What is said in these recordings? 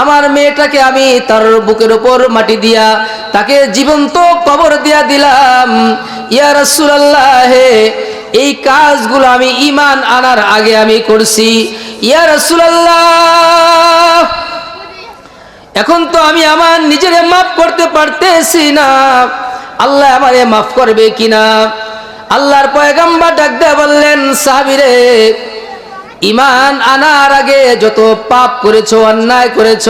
আমার মেয়েটাকে আমি তার বুকের উপর মাটি দিয়া, তাকে জীবন্ত কবর দিয়া দিলাম। ইয়া রাসূলুল্লাহ, এই কাজগুলো আমি ইমান আনার আগে আমি করছি। ইয়া রাসূলুল্লাহ, এখন তো আমি আমার নিজেরে মাফ করতে পারতেছি না। আল্লাহ আমারে মাফ করবে কিনা? আল্লাহর পয়গাম্বার ডাক দেয়া বললেন, সাহাবিরে ইমান আনার আগে যত পাপ করেছ, অন্যায় করেছ,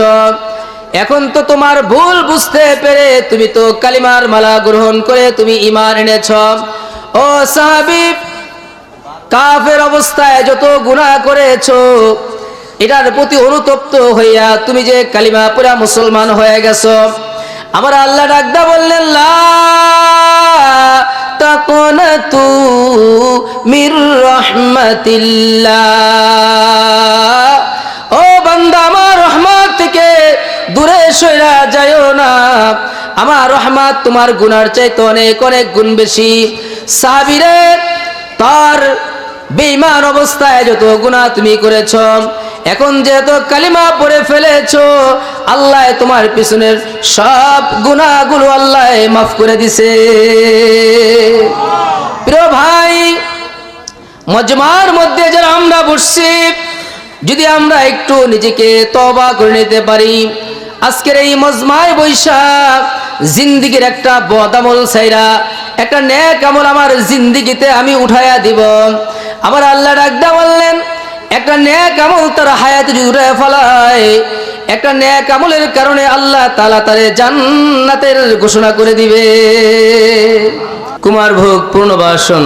এখন তো তোমার ভুল বুঝতে পেরে তুমি তো কালিমার মালা গ্রহণ করে তুমি ইমান এনেছ। ও সাহাবি, কাফের অবস্থায় যত গুনাহ করেছ, এটার প্রতি অনুতপ্ত হইয়া তুমি যে কালিমা পুরা মুসলমান হয়ে গেছো। আমার আল্লাহ ডাকদা বললেন, লা মির রাহমাতিল্লাহ। ও বান্দা রহমত থেকে দূরে সইরা যায়ও না। আমার রহমত তোমার গুনার চাইতে অনেক অনেক গুণ বেশি। সাহাবিরে, তার বেঈমান অবস্থায় যত গুনাহ তুমি করেছ এখন যেহেতু কালিমা পড়ে ফেলেছ, আল্লাহ তোমার পিছনের সব গুনাহগুলো আল্লাহ মাফ করে দিছে। প্রিয় ভাই, মজমার মধ্যে যারা আমরা বসছি, যদি আমরা একটু নিজেকে তবা করে নিতে পারি, আজকের এই মজমায় বৈশাখ জিন্দিগির একটা বদামল সাইরা, একটা ন্যাক আমল আমার জিন্দিগিতে আমি উঠাইয়া দিব। আমার আল্লাহ ডাকদা বললেন একটা ন্যাক আমল তার হায়াত জুড়ে ফলায়। একটা ন্যাক আমলের কারণে আল্লাহ তালা তারে জান্নাতের ঘোষণা করে দিবে। কুমার ভোগ পূর্ণবাসন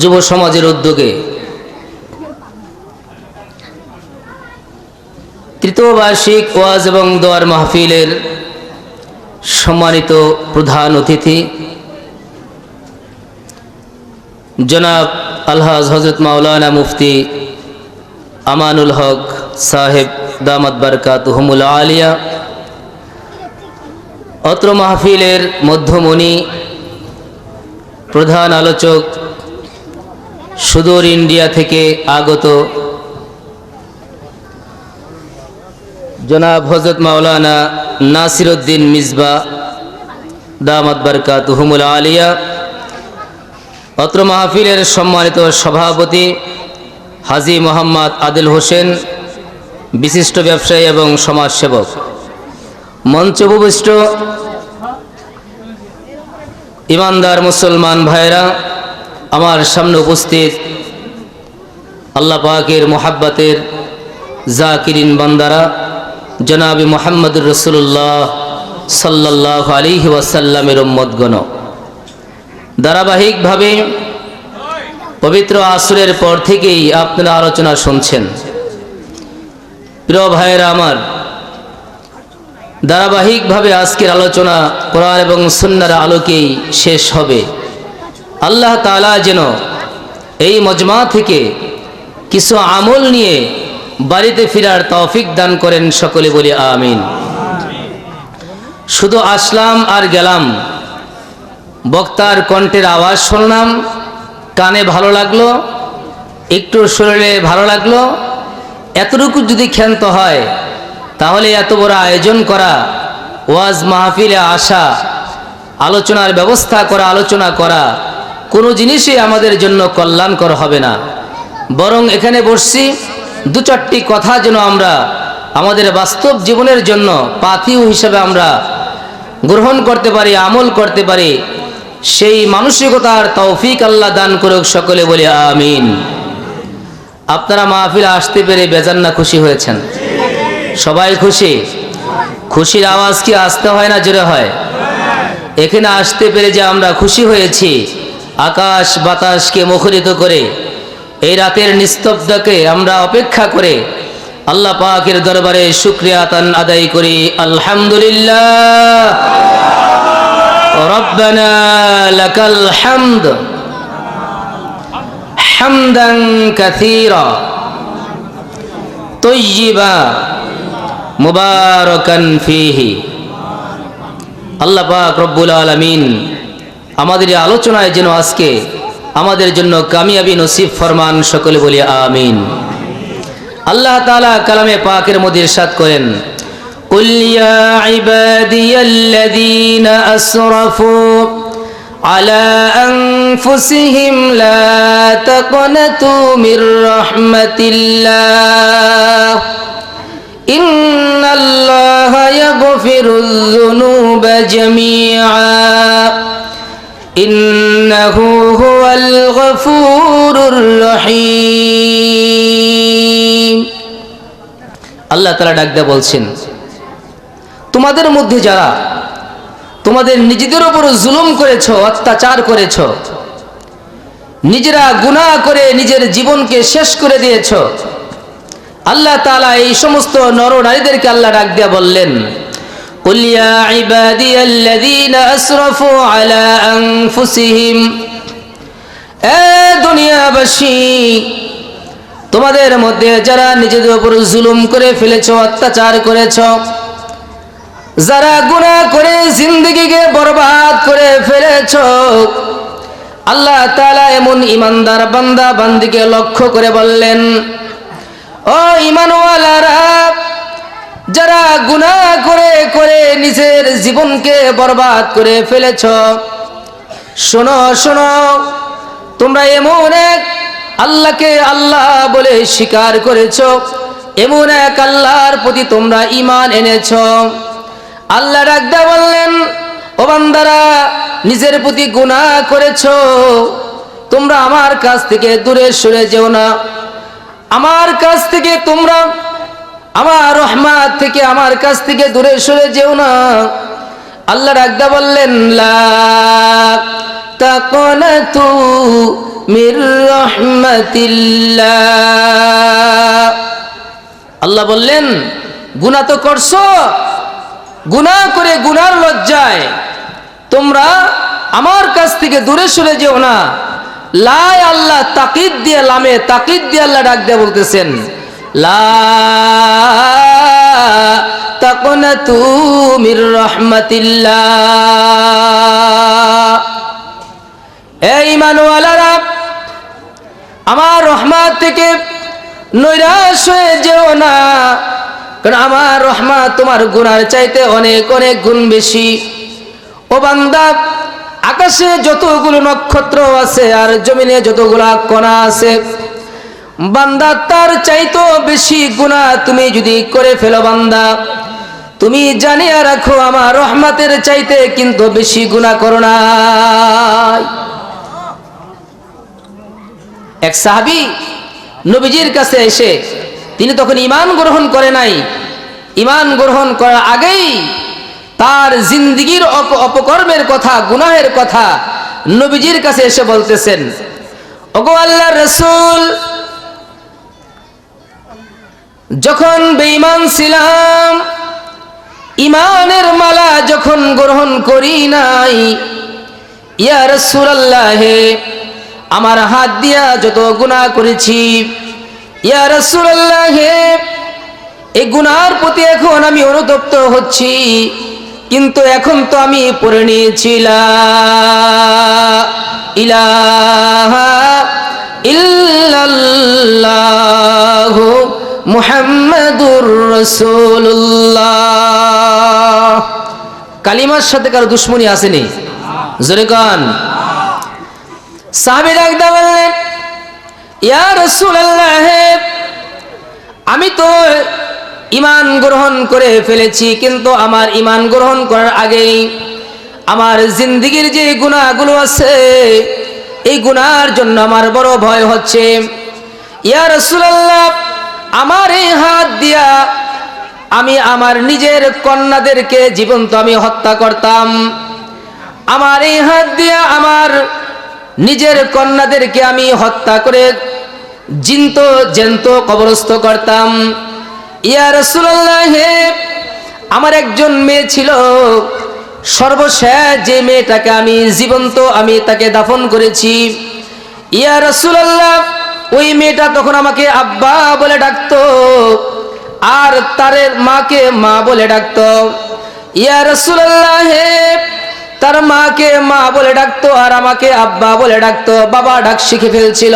যুব সমাজের উদ্যোগে। তৃতীয় বার্ষিক ওয়াজ এবং দোয়ার মাহফিলের সম্মানিত প্রধান অতিথি, জনাব আলহাজ হজরত মাওলানা মুফতি আমানুল হক সাহেব দামাত বারকাত হুমুল আলিয়া। অত্র মাহফিলের মধ্যমণি, প্রধান আলোচক, সুদূর ইন্ডিয়া থেকে আগত জনাব হজরত মাওলানা নাসিরুদ্দিন মিসবা দামাত বারকাত হুমুল আলিয়া। অত্র মাহফিলের সম্মানিত সভাপতি হাজি মোহাম্মদ আদিল হোসেন, বিশিষ্ট ব্যবসায়ী এবং সমাজসেবক। মঞ্চ উপবিষ্ট ইমানদার মুসলমান ভাইরা আমার সামনে উপস্থিত আল্লাহ পাকের মোহাব্বতের জাকিরিন বান্দারা, জনাবি মোহাম্মদুর রসুল্লাহ সাল্লাহ আলিহি ওয়াসাল্লামের উম্মদগণ ধারাবাহিকভাবে পবিত্র আসরের পর থেকেই আপনারা আলোচনা শুনছেন। প্রিয় ভাইয়েরা আমার, ধারাবাহিকভাবে আজকের আলোচনা কোরআন এবং সুন্নার আলোকেই শেষ হবে। আল্লাহ তালা যেন এই মজমা থেকে কিছু আমল নিয়ে বাড়িতে ফিরার তৌফিক দান করেন সকলে বলি আমিন। শুধু আসলাম আর গেলাম, বক্তার কণ্ঠের আওয়াজ শুনলাম কানে ভালো লাগল, একটু শরীরে ভালো লাগল, এতটুকু যদি ক্ষান্ত হয়, তাহলে এত বড় আয়োজন করা, ওয়াজ মাহফিলে আসা, আলোচনার ব্যবস্থা করা, আলোচনা করা, কোনো জিনিসই আমাদের জন্য কল্যাণকর হবে না। বরং এখানে বসছি, দু চারটি কথা যেন আমরা আমাদের বাস্তব জীবনের জন্য পাথিউ হিসেবে আমরা গ্রহণ করতে পারি, আমল করতে পারি সেই মানসিকতার তৌফিক আল্লাহ দান করুক সকলে বলে আমিন। আপনারা মাহফিল আসতে পেরে বেজান না খুশি হয়েছেন? সবাই খুশি? খুশির আওয়াজ কি আসতে হয় না জোরে হয়? এখানে আসতে পেরে যে আমরা খুশি হয়েছি, আকাশ বাতাসকে মুখরিত করে, এই রাতের নিস্তব্ধকে আমরা অপেক্ষা করে, আল্লাহ পাকের দরবারে শুক্রিয়া তান আদায় করি, আলহামদুলিল্লাহ। ربنا لك الحمد حمدا كثيرا طيبا মুবারকান ফিহি আল্লাহ পাক রব্বুল আলামিন আমাদের এই আলোচনায় যেন আজকে আমাদের জন্য কামিয়াবি নসিব ফরমান সকলে বলি আমিন আল্লাহ তাআলা কালামে পাকের মধ্যে ইরশাদ করেন قل يا عبادي الذين أسرفوا على أنفسهم لا تقنطوا من رحمة الله إن الله يغفر الذنوب جميعا إنه هو الغفور الرحيم আল্লাহ তালা ডাক দেয়া বলছেন তোমাদের মধ্যে যারা তোমাদের নিজেদের উপর জুলুম করেছ অত্যাচার করেছ নিজেরা গুনাহ করে নিজের জীবনকে শেষ করে দিয়েছ আল্লাহ তাআলা এই সমস্ত নর নারীদেরকে আল্লাহ ডাক দিয়া বললেন قل يا عبادي الذين أسرفوا على أنفسهم এ দুনিয়াবাসী তোমাদের মধ্যে যারা নিজেদের উপর জুলুম করে ফেলেছ অত্যাচার করেছ যারা গুনাহ করে জিন্দগিকে বরবাদ করে ফেলেছ, আল্লাহ তালা এমন ইমানদার বান্দা বান্দিকে লক্ষ্য করে বললেন, ও ইমানওয়ালারা যারা গুনাহ করে করে নিজের জীবনকে বরবাদ করে ফেলেছ, শোনো শোনো, তোমরা এমন এক আল্লাহকে আল্লাহ বলে স্বীকার করেছ, এমন এক আল্লাহর প্রতি তোমরা ইমান এনেছ। আল্লাহ রাখদা বললেন, ও বান্দারা, নিজের প্রতি গুনাহ করেছ। তোমরা আমার কাছ থেকে দূরে সরে যেও না। আমার কাছ থেকে তোমরা আমার রহমাত থেকে আমার কাছ থেকে দূরে সরে যেও না। আল্লাহ রাখদা বললেন, লা তাকনাতু মির রহমাতিল্লাহ। আল্লাহ বললেন, গুনাহ তো করছ? গুনাহ করে গুনার লজ্জায় তোমরা আমার কাছ থেকে দূরে সরে যেও না। লাই আল্লাহ তাকিদ দিয়ে লামে, তাকিদ দিয়ে আল্লাহ ডাক দিয়ে বলতেছেন, লা মির আমার রহমাত থেকে নৈরাশ হয়ে যেও না। কারণ আমার রহমাত তোমার গুনার চাইতে অনেক অনেক গুণ বেশি। ও বান্দা, আকাশে যতগুলো নক্ষত্র আছে আর জমিনে যতগুলা কণা আছে, বান্দা, তার চাইতো বেশি গুণা তুমি যদি করে ফেলো বান্দা। তুমি জানিয়া রাখো, আমার রহমাতের চাইতে কিন্তু বেশি গুণা করো না। এক সাহাবি নবীজির কাছে এসে তিনি তখন ইমান গ্রহণ করে নাই। ইমান গ্রহণ করার আগেই তার জিন্দিগির অপ- অপকর্মের কথা, গুনাহের কথা নবীজির কাছে এসে বলতেছেন, ওগো আল্লাহ রসুল, যখন বেঈমান ছিলাম ইমানের মালা যখন গ্রহণ করি নাই, ইয়া রসুলাল্লাহ হে আমার হাত দিয়া যত গুনাহ করেছি ইয়া রসুলাল্লাহ হে এই গুনার প্রতি এখন আমি অনুতপ্ত হচ্ছি, কিন্তু এখন তো আমি পড়ে নিয়েছিলাম ইলাহা কালিমার সাথে কারও দুশ্মনী আসেনি? জোরে কন। সাহাবী বললেন আমি তো ইমান গ্রহণ করে ফেলেছি, কিন্তু আমার ইমান গ্রহণ করার আগেই আমার জিন্দিগির যে গুণাগুলো আছে, এই গুনার জন্য আমার বড় ভয় হচ্ছে। ইয়া রাসূলুল্লাহ, আমার এই হাত দিয়া আমি আমার নিজের কন্যাদেরকে জীবন্ত আমি হত্যা করতাম। আমার এই হাত দিয়া আমার নিজের কন্যাদেরকে আমি হত্যা করে জিন্ত জেন্ত কবরস্থ করতাম। ইয়া রসুল্লাহ আমার একজন মেয়ে ছিল। সর্বশেষ যে মেয়েটাকে আমি জীবন্ত, আমি তাকে দাফন করেছি। ইয়া রসুল্লাহ ওই মেয়েটা তখন আমাকে আব্বা বলে ডাকতো আর তার মাকে মা বলে ডাকতো। ইয়া রসুল্লাহ হে তার মাকে মা বলে ডাকতো আর আমাকে আব্বা বলে ডাকতো। বাবা ডাক শিখে ফেলছিল।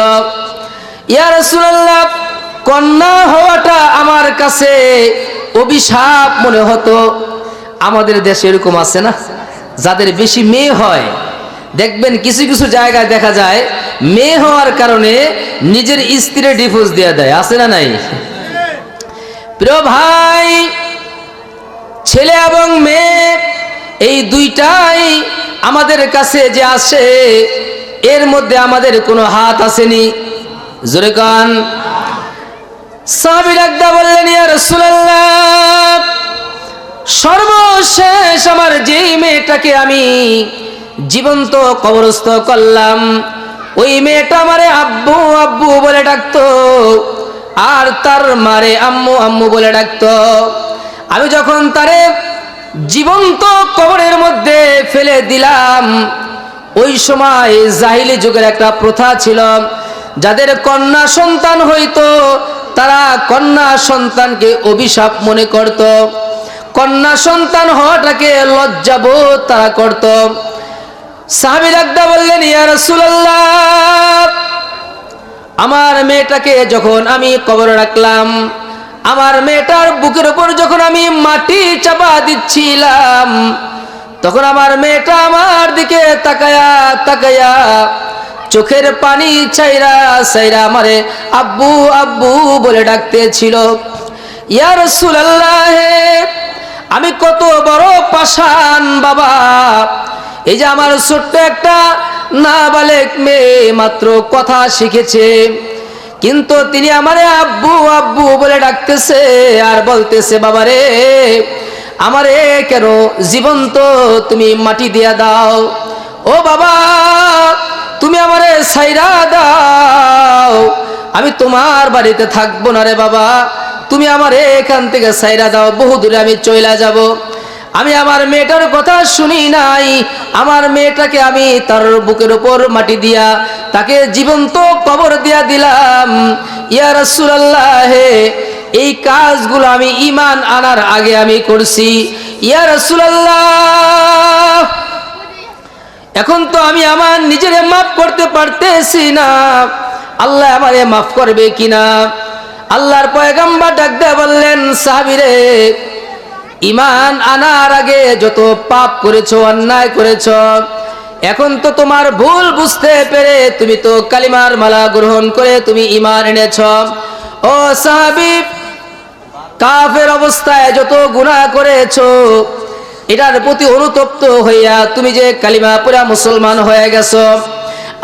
ইয়া রাসূলুল্লাহ, কন্যা হওয়াটা আমার কাছে অভিশাপ মনে হতো। আমাদের দেশে এরকম আছে না? যাদের বেশি মেয়ে হয়, দেখবেন কিছু কিছু জায়গায় দেখা যায়, মেয়ে হওয়ার কারণে নিজের স্ত্রীর ডিভোর্স দেওয়া দেয়। আছে না নাই? প্রিয় ভাই, ছেলে এবং মেয়ে, এই দুইটাই আমাদের কাছে যে আসে, এর মধ্যে আমাদের কোনো হাত আসেনি। জোরে কান। সর্বশেষ আমার যেই মেয়েটাকে আমি জীবন্ত কবরস্থ করলাম, ওই মেয়েটা আমারে আব্বু আব্বু বলে ডাকতো, আর তার মারে আম্মু আম্মু বলে ডাকতো। আমি যখন তারে জীবন্ত কবরের মধ্যে ফেলে দিলাম, ওই সময় জাহিলি যুগের একটা প্রথা ছিল যাদের কন্যা সন্তান হইতো, তারা কন্যা সন্তানকে অভিশাপ মনে করত। কন্যা সন্তান হওয়াটাকে লজ্জাবোধ তারা করত। সাহাবি ডাকদা বললেন, ইয়া রাসূলুল্লাহ, আমার মেয়েটাকে যখন আমি কবর রাখলাম, আমার মেয়েটার বুকের উপর যখন আমি মাটি চাপা দিচ্ছিলাম, তখন আমার মেয়েটা আমার দিকে তাকায়া তাকায়া চোখের পানি চাইরা চাইরা আমারে আব্বু আব্বু বলে ডাকতেছিল। ইয়া রাসূলুল্লাহ, আমি কত বড় পাষাণ বাবা। এই যে আমার ছোট্ট একটা নাবালেক মেয়ে মাত্র কথা শিখেছে। কিন্তু তিনি আমারে আব্বু আব্বু বলে ডাকতেছে আর বলতেছে বাবারে আমারে কেন জীবন্ত তুমি মাটি দিয়া দাও? ও বাবা তুমি আমারে সাইরা দাও। আমি তোমার বাড়িতে থাকব না রে বাবা। তুমি আমার এখান থেকে সাইরা দাও। বহু দূরে আমি চইলা যাব। আমি আমার মেয়েটার কথা শুনি নাই। আমার মেয়েটাকে আমি তার বুকের উপর মাটি দিয়া তাকে জীবন্ত কবর দিয়া দিলাম। ইয়া রাসূলুল্লাহ, এই কাজগুলো আমি ইমান আনার আগে আমি করছি। ইয়া রাসূলুল্লাহ এখন তো আমি আমার নিজের মাফ করতে পারতেছি না। আল্লাহ আমারে মাফ করবে কিনা? আল্লাহর পয়গাম্বার ডাক দেয়া বললেন সাহাবিরে ইমান আনার আগে যত পাপ করেছ, অন্যায় করেছ, এখন তো তোমার ভুল বুঝতে পেরে তুমি তো কালিমার মালা গ্রহণ করে তুমি ইমান এনেছ। ও সাহাবি, কাফের অবস্থায় যত গুনাহ করেছ এটার প্রতি অনুতপ্ত হইয়া তুমি যে কালিমা পুরা মুসলমান হয়ে গেছো।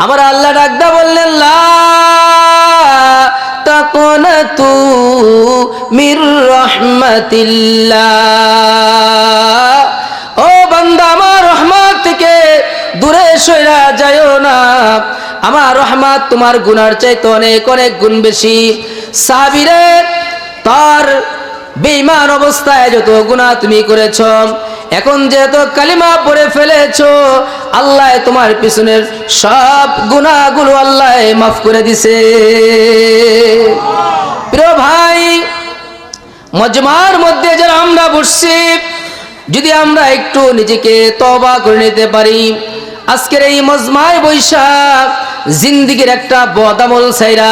আমার আল্লাহ ডাকদা বললেন, লা তাকুনাতু মির রাহমাতিল্লাহ। ও বান্দা, আমার রহমত থেকে দূরে সইরা যায়ও না। আমার রহমত তোমার গুনার চাইতে অনেক অনেক গুণ বেশি। সাহাবীরে তার বেঈমান অবস্থায় যত গুনাহ তুমি করেছ এখন যেহেতু কালিমা পড়ে ফেলেছ, আল্লাহ তোমার পিছনের সব গুনাহগুলো আল্লাহ মাফ করে দিছে। প্রিয় ভাই, মজমার মধ্যে যারা আমরা বসছি, যদি আমরা একটু নিজেকে তবা করে নিতে পারি, আজকের এই মজমায় বৈশাখ জিন্দিগির একটা বদামল সাইরা,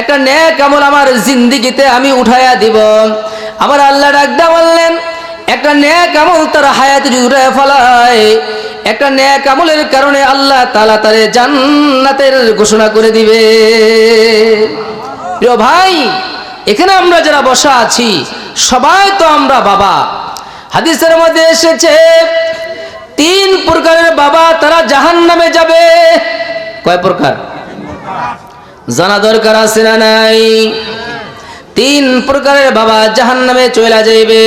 একটা ন্যাক আমল আমার জিন্দিগিতে আমি উঠাইয়া দিব। আমার আল্লাহ ডাকদা বললেন একটা ন্যাক আমল তার হায়াত জুড়ে ফেলায়। একটা ন্যাক আমলের কারণে আল্লাহ তালা তারে জান্নাতের ঘোষণা করে দিবে। প্রিয় ভাই, এখানে আমরা যারা বসা আছি, সবাই তো আমরা বাবা। হাদিসের মধ্যে এসেছে, তিন প্রকারের বাবা তারা জাহান নামে যাবে। কয় প্রকার? জানা দরকার আছে না নাই? তিন প্রকারের বাবা জাহান নামে চলে যাইবে।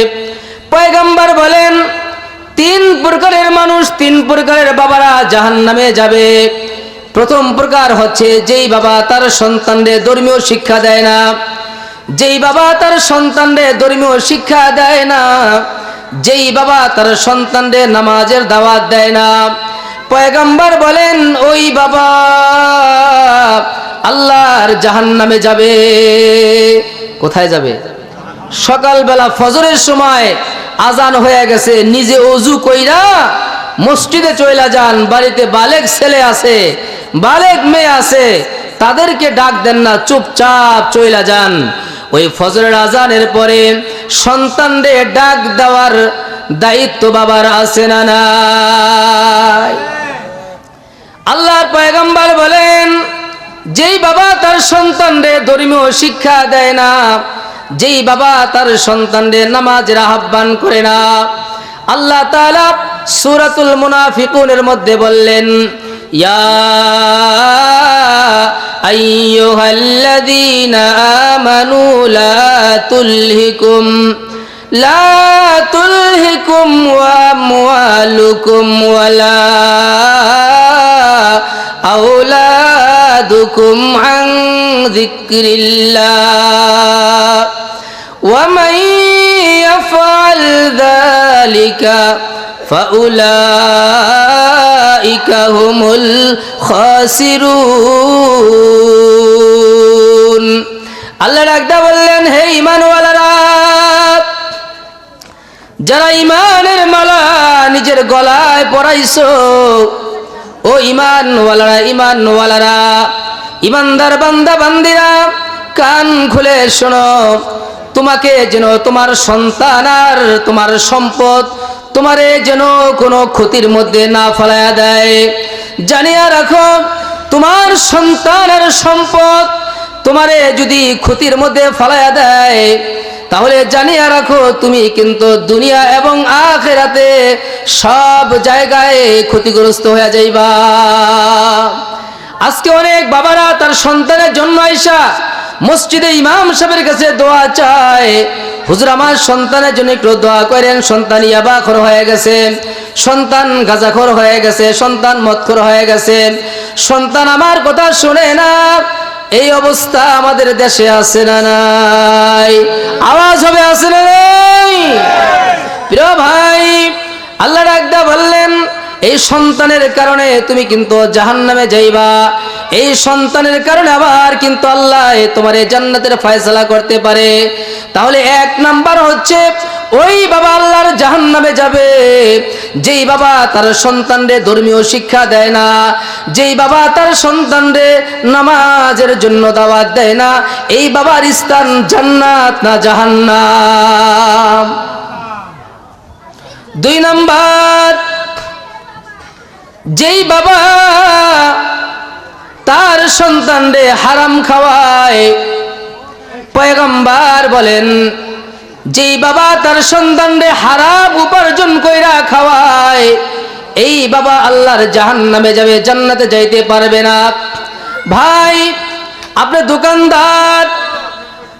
পয়গাম্বার বলেন, তিন প্রকারের মানুষ, তিন প্রকারের বাবারা জাহান নামে যাবে। প্রথম প্রকার হচ্ছে যেই বাবা তার সন্তানদের ধর্মীয় শিক্ষা দেয় না, যেই বাবা তার সন্তানদের ধর্মীয় শিক্ষা দেয় না, যেই বাবা তার সন্তানদের নামাজের দাওয়াত দেয় না। পয়গাম্বার বলেন, ওই বাবা আল্লাহর জাহান নামে যাবে। কোথায় যাবে? সকালবেলা ফজরের সময় আজান হয়ে গেছে, নিজে অজু কইরা মসজিদে চইলা যান, বাড়িতে বালেক ছেলে আছে, বালেক মেয়ে আছে, তাদেরকে ডাক দেন না, চুপচাপ চইলা যান। ওই ফজরের আজানের পরে সন্তানদের ডাক দেওয়ার দায়িত্ব বাবার আছে না নাই? আল্লাহর পয়গম্বর বলেন, যেই বাবা তার সন্তানরে ধর্মীয় শিক্ষা দেয় না যেই বাবা তার সন্তানদের নামাজের আহ্বান করে না, আল্লাহ তালা সুরাতুল মুনাফিকুনের মধ্যে বললেন, ইয়া আইয়ুহাল্লাযীনা আমানু লা ওয়ালা ومن يفعل ذلك فأولئك هم الخاسرون আল্লাহ ডাকদা বললেন হে ইমানওয়ালারা যারা ইমানের মালা নিজের গলায় পরাইছো ও ইমানওয়ালারা ইমানওয়ালারা ইমানদার বান্দা বান্দিরা কান খুলে শোনো তোমাকে যেন তোমার সন্তান আর তোমার সম্পদ তোমারে যেন কোনো ক্ষতির মধ্যে না ফেলায়া দেয়। জানিয়া রাখো, তোমার সন্তান আর সম্পদ তোমারে যদি ক্ষতির মধ্যে ফেলায়া দেয়, তাহলে জানিয়া রাখো তুমি কিন্তু দুনিয়া এবং আখেরাতে সব জায়গায় ক্ষতিগ্রস্ত হয়ে যাইবা। আজকে অনেক বাবারা তার সন্তানের জন্য আইসা মসজিদে ইমাম সাহেবের কাছে দোয়া চায়। হুজুর, আমার সন্তানের জন্য একটু দোয়া করেন। সন্তান ইয়াবাখর হয়ে গেছে। সন্তান গাজাখর হয়ে গেছে। সন্তান মৎখর হয়ে গেছে। সন্তান আমার কথা শুনে না। এই অবস্থা আমাদের দেশে আছে না নাই। আওয়াজ হবে, আছে না নাই? প্রিয় ভাই, আল্লাহ ডাকদা বললেন এই সন্তানের কারণে তুমি কিন্তু জাহান্নামে যাইবা। এই সন্তানের কারণে আবার কিন্তু আল্লাহ তোমার এই জান্নাতের ফয়সালা করতে পারে। তাহলে এক নাম্বার হচ্ছে, ওই বাবা আল্লাহর জাহান্নামে যাবে। যেই বাবা তার সন্তানরে ধর্মীয় শিক্ষা দেয় না, যেই বাবা তার সন্তানরে নামাজের জন্য দাওয়াত দেয় না, এই বাবার স্থান জান্নাত না জাহান্নাম? দুই নাম্বার যেই বাবা তার সন্তানরে হারাম খাওয়ায় বলেন, যেই বাবা তার সন্তানরে হারাম উপার্জন কইরা খাওয়ায়, এই বাবা আল্লাহর জাহান নামে যাবে, জান্নাতে যাইতে পারবে না। ভাই, আপনি দোকানদার,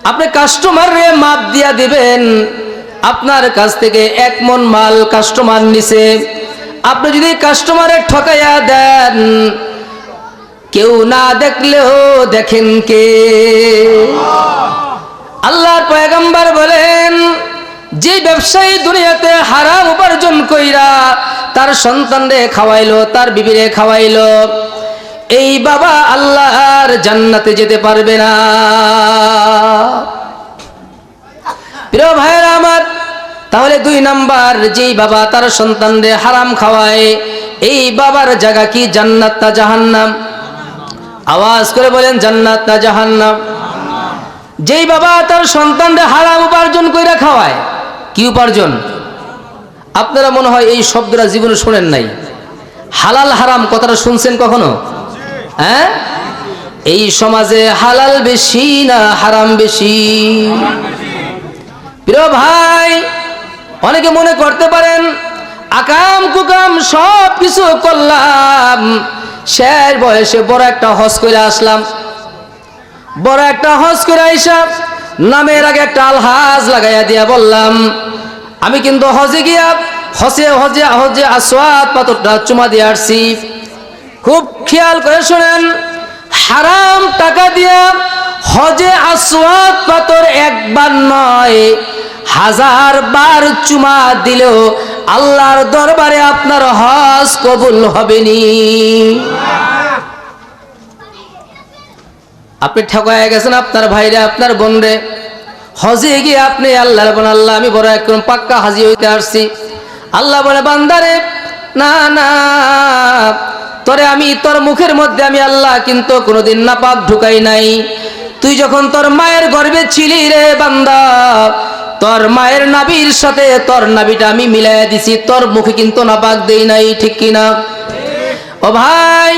আপনি কাস্টমারে মাপ দিয়া দিবেন, আপনার কাছ থেকে এক মন মাল কাস্টমার নিছে। আপনি যদি কাস্টমারে ঠকাইয়া দেন, কেউ না দেখলেও দেখেন কে? আল্লাহর পয়গম্বর বলেন, যে ব্যবসায়ী দুনিয়াতে হারাম উপার্জন কইরা তার সন্তান সন্তানরে খাওয়াইলো, তার বিবিরে খাওয়াইলো, এই বাবা আল্লাহর জান্নাতে যেতে পারবে না। প্রিয় ভাইয়ের আমার তাহলে দুই নাম্বার, যেই বাবা তার সন্তানদের হারাম খাওয়ায়, এই বাবার জায়গা কি? জান্নাত না জাহান্নাম? আওয়াজ করে বলেন, জান্নাত না জাহান্নাম? যেই বাবা তার সন্তানদের হারাম উপার্জন কইরা খাওয়ায়, কি উপার্জন? আপনারা মনে হয় এই শব্দটা জীবনে শোনেন নাই। হালাল হারাম কথাটা শুনছেন কখনো? হ্যাঁ? এই সমাজে হালাল বেশি না হারাম বেশি? প্রিয় ভাই অনেকে মনে করতে পারেন, আকাম কুকাম সব কিছু করলাম, শেষ বয়সে বড় একটা হজ করে আসলাম। বড় একটা হজ করে আইসা নামের আগে একটা আলহাজ লাগাইয়া দিয়া বললাম, আমি কিন্তু হজে গিয়া হজে হজে হজে আসওয়াদ পাথরটা চুমা দিয়ে আসছি। খুব খেয়াল করে শোনেন, হারাম টাকা দিয়া হজে আসওয়াদ পাথর একবার নয় হাজার বার চুমা দিলেও আল্লাহর দরবারে আপনার হজ কবুল হবেনি। আপনি ঠকায় গেছেন আপনার ভাইরে, আপনার বোনরে। হজে গিয়ে আপনি আল্লাহ বলেন আল্লাহ, আমি বড় একদম পাক্কা হাজি হইতে আসছি। আল্লাহ বলে, বান্দারে, না না, তোরে আমি, তোর মুখের মধ্যে আমি আল্লাহ কিন্তু কোনোদিন না পাক ঢুকাই নাই। তুই যখন তোর মায়ের গর্ভে ছিলি রে বান্দা তোর মায়ের নাবির সাথে তোর নাবিটা আমি মিলাই দিছি, তোর মুখে কিন্তু নাপাক দেই নাই, ঠিক কিনা? ও ভাই,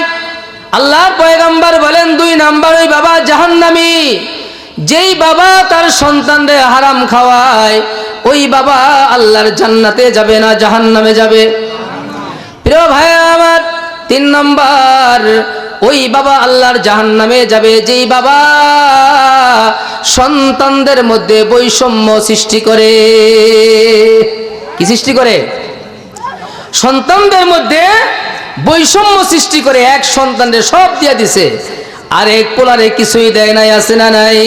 আল্লাহর পয়গম্বর বলেন দুই নাম্বার, ওই বাবা জাহান্নামি। যেই বাবা তার সন্তানরে হারাম খাওয়ায়, ওই বাবা আল্লাহর জান্নাতে যাবে না, জাহান্নামে যাবে। প্রিয় ভাই আমার, তিন নম্বর ওই বাবা আল্লাহর জাহান নামে যাবে। যেই বাবা সন্তানদের মধ্যে বৈষম্য সৃষ্টি করে। কি সৃষ্টি করে? সন্তানদের মধ্যে বৈষম্য সৃষ্টি করে। এক সন্তানদের সব দিয়ে দিছে। আর এক পোলারে কিছুই দেয় নাই, আছে না নাই?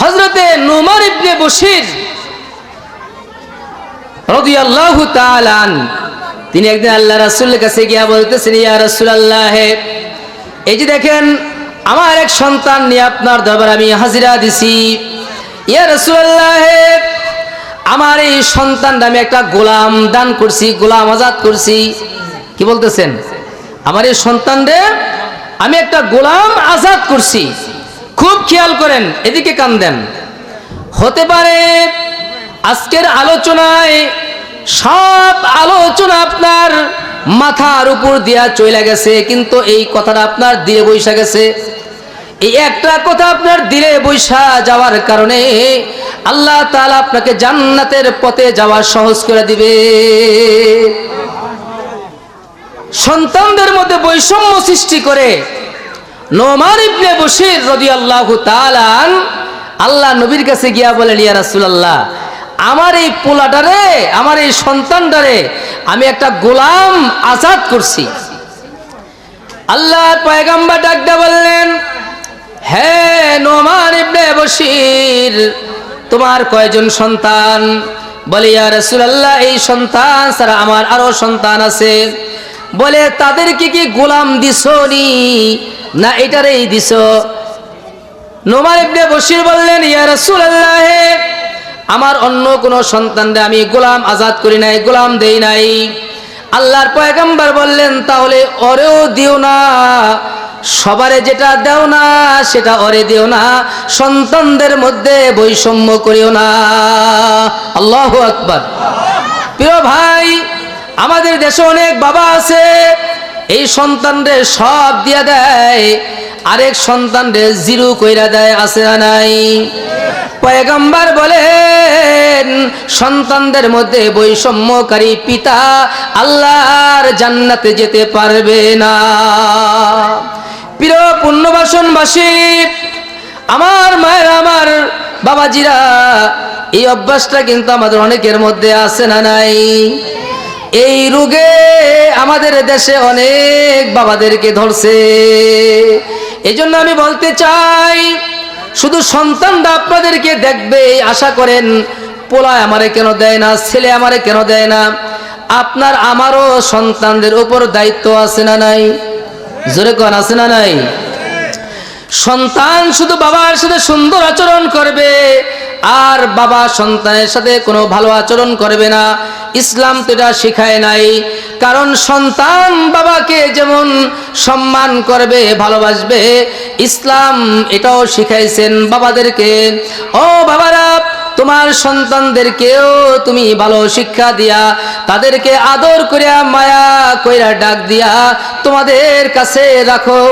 হজরতে নোমার ইবনে বশির রাদিয়াল্লাহু তাআলা তিনি একদিন আল্লাহ রাসূলের কাছে গিয়া বলতেছেন, ইয়া রাসূলুল্লাহ, এই যে দেখেন, আমার এক সন্তান নিয়ে আপনার দরবার আমি হাজিরা দিছি। ইয়া রাসূলুল্লাহ, আমার এই সন্তানটা আমি একটা গোলাম দান করছি, গোলাম আজাদ করছি। কি বলতেছেন? আমার এই সন্তানরে আমি একটা গোলাম আজাদ করছি। খুব খেয়াল করেন, এদিকে কান দেন হতে পারে আজকের আলোচনায় সব আলোচনা আপনার মাথার উপর দিয়া চলে গেছে, কিন্তু এই কথাটা আপনার দিলে বৈশা গেছে। এই একটা কথা আপনার দিলে বৈশা যাওয়ার কারণে আল্লাহ তালা আপনাকে জান্নাতের পথে যাওয়া সহজ করে দিবে। সন্তানদের মধ্যে বৈষম্য সৃষ্টি করে নোমান ইবনে বসির রাদিয়াল্লাহু আল্লাহ আন আল্লাহ নবীর কাছে গিয়া বলেন, ইয়া রাসূলুল্লাহ আমার এই পোলাটারে, আমার এই সন্তানটারে আমি একটা গোলাম আজাদ করছি। আল্লাহর পয়গাম্বার ডাকতে বললেন হ্যাঁ নোমান ইবনে বশির, তোমার কয়জন সন্তান? বলে, ইয়া রাসূলুল্লাহ, এই সন্তান ছাড়া আমার আরও সন্তান আছে। বলে, তাদেরকে কি গোলাম দিছনি না, এটারেই দিছ নোমান ইবনে বশির বললেন, ইয়া রাসূলুল্লাহ আমার অন্য কোনো সন্তানরে আমি গোলাম আজাদ করি নাই, গোলাম দেই নাই। আল্লাহর পয়গম্বর বললেন, তাহলে ওরেও দিও না, সবারে যেটা দেও না, সেটা অরে দিও না, সন্তানদের মধ্যে বৈষম্য করিও না। আল্লাহ আকবার। প্রিয় ভাই, আমাদের দেশে অনেক বাবা আছে, এই সন্তানদের সব দিয়া দেয় আরেক সন্তানরে জিরু কইরা দেয়, আছে নাই? পয়গম্বর বলেন, সন্তানদের মধ্যে বৈষম্যকারী পিতা আল্লাহর জান্নাতে যেতে পারবে না। প্রিয় পুণ্যবাসনবাসী, আমার মায়ের, আমার বাবাজিরা, এই অভ্যাসটা কিন্তু আমাদের অনেকের মধ্যে আছে না নাই? এই রোগে আমাদের দেশে অনেক বাবাদেরকে ধরছে। এই জন্য আমি বলতে চাই, শুধু সন্তানরা আপনাদেরকে দেখবে আশা করেন, পোলায় আমারে কেন দেয় না, ছেলে আমারে কেন দেয় না, আপনার আমারও সন্তানদের উপর দায়িত্ব আছে না নাই? জোরে কন, আছে না নাই? সন্তান শুধু বাবার সাথে সুন্দর আচরণ করবে, আর বাবা সন্তানের সাথে কোনো ভালো আচরণ করবে না। ইসলাম তো এটা শেখায় নাই। কারণ সন্তান বাবাকে যেমন সম্মান করবে, ভালোবাসবে, ইসলাম এটাও শিখাইছেন বাবাদেরকে। ও বাবারা তোমার সন্তানদেরকেও তুমি ভালো শিক্ষা দিয়া, তাদেরকে আদর করিয়া, মায়া কইরা ডাক দিয়া তোমাদের কাছে রাখো।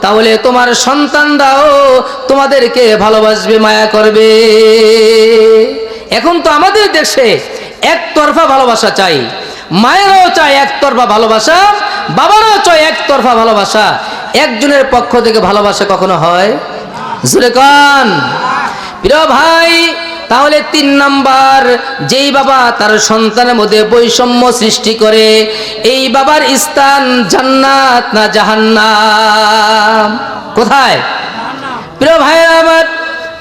তাহলে তোমার সন্তানরাও তোমাদেরকে ভালোবাসবে, মায়া করবে। এখন তো আমাদের দেশে একতরফা ভালোবাসা চাই। মায়েরাও চায় একতরফা ভালোবাসা, বাবারাও চায় একতরফা ভালোবাসা। একজনের পক্ষ থেকে ভালোবাসা কখনো হয়? জুরে কান। প্রিয় ভাই তাহলে তিন নাম্বার, যেই বাবা তার সন্তানের মধ্যে বৈষম্য সৃষ্টি করে, এই বাবার স্থান জান্নাত না জাহান্নাম? কোথায়? প্রিয় ভাই আমার,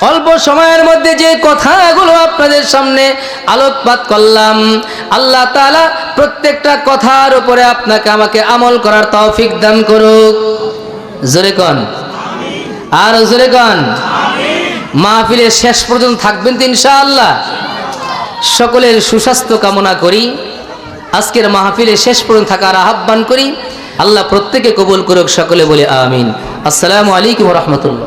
অল্প সময়ের মধ্যে যে কথাগুলো আপনাদের সামনে আলোকপাত করলাম, আল্লাহ তাআলা প্রত্যেকটা কথার উপরে আপনাকে আমাকে আমল করার তৌফিক দান করুক। জোরে কন। আর জোরে কন। মাহফিলের শেষ পর্যন্ত থাকবেন তো ইনশাআল্লাহ। সকলের সুস্বাস্থ্য কামনা করি। আজকের মাহফিলে শেষ পর্যন্ত থাকার আহ্বান করি। আল্লাহ প্রত্যেকে কবুল করুক, সকলে বলে আমিন। আসসালামু আলাইকুম রহমতুল্লাহ।